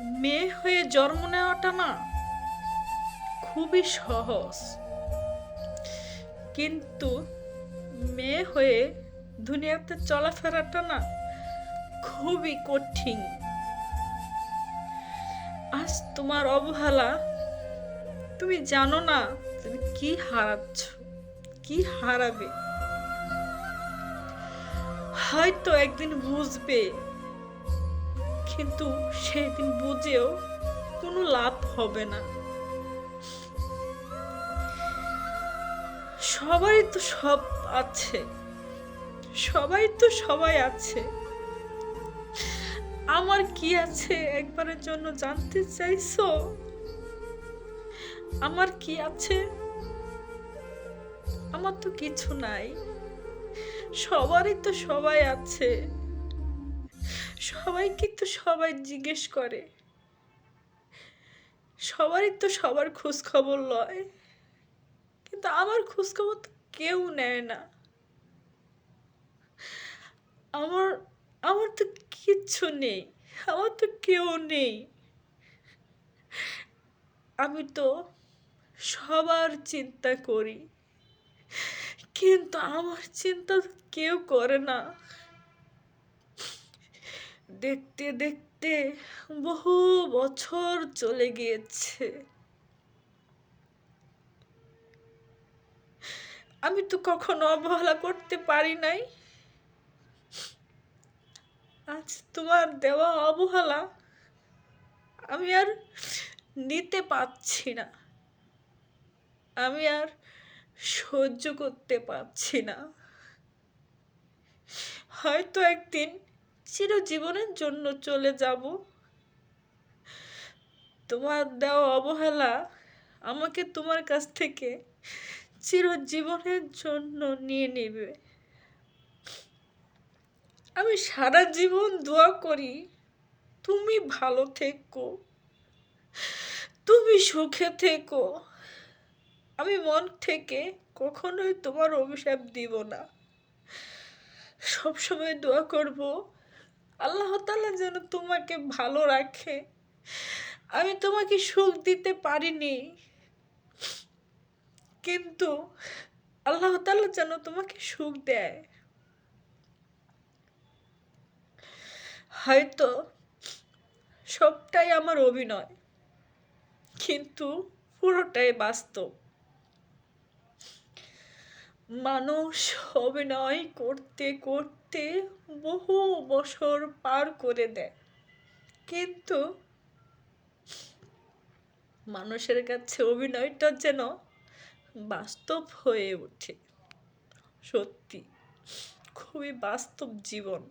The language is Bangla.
মেয়ে হয়ে জন্ম নেওয়াটা না খুবই সহজ। কিন্তু মেয়ে হয়ে দুনিয়াতে চলাফেরাটা না খুবই কঠিন। আজ তোমার অবহেলা, তুমি জানো না তুমি কি হারাচ্ছ, কি হারাবে। হয়তো একদিন বুঝবে কিন্তু সেদিন বুঝেও কোনো লাভ হবে না। সবারই তো সব আছে। সবাই তো সবাই আছে। আমার কি আছে একবারের জন্য জানতে চাইছো? আমার কি আছে? আমার তো কিছু নাই। সবারই তো সবাই আছে। সবাই কিন্তু সবাই জিজ্ঞেস করে। সবারই তো সবার খোঁজ খবর লয়। কিন্তু আমার খোঁজ খবর তো কেউ নেয় না। আমার আমার তো কিচ্ছু নেই। আমার তো কেউ নেই। আমি তো সবার চিন্তা করি। কিন্তু আমার চিন্তা কেউ করে না। দেখতে দেখতে বহু বছর চলে গিয়েছে। আমি তো কখনো অবহেলা করতে পারি নাই। আজ তোমার দেওয়া অবহেলা আমি আর নিতে পারছি না। আমি আর সহ্য করতে পারছি না। হয়তো একদিন চিরজীবনের জন্য চলে যাব। তোমার দেওয়া অবহেলা আমাকে তোমার কাছ থেকে চিরজীবনের জন্য নিয়ে নেবে। আমি সারা জীবন দোয়া করি, তুমি ভালো থেকো, তুমি সুখে থেকো। আমি মন থেকে কখনোই তোমার অভিশাপ দিব না। সবসময় দোয়া করব আল্লাহ তাআলা যেন তোমাকে ভালো রাখে। আমি তোমাকে সুখ দিতে পারিনি। কিন্তু আল্লাহ তাআলা যেন তোমাকে সুখ দেয়। হয়তো সবটাই আমার অভিনয়, কিন্তু পুরোটাই বাস্তব। মানুষ অভিনয় করতে করতে বহু বছর পার করে দেয়। কিন্তু মানুষের কাছে অভিনয়টা যেন বাস্তব হয়ে ওঠে। সত্যি, খুবই বাস্তব জীবন।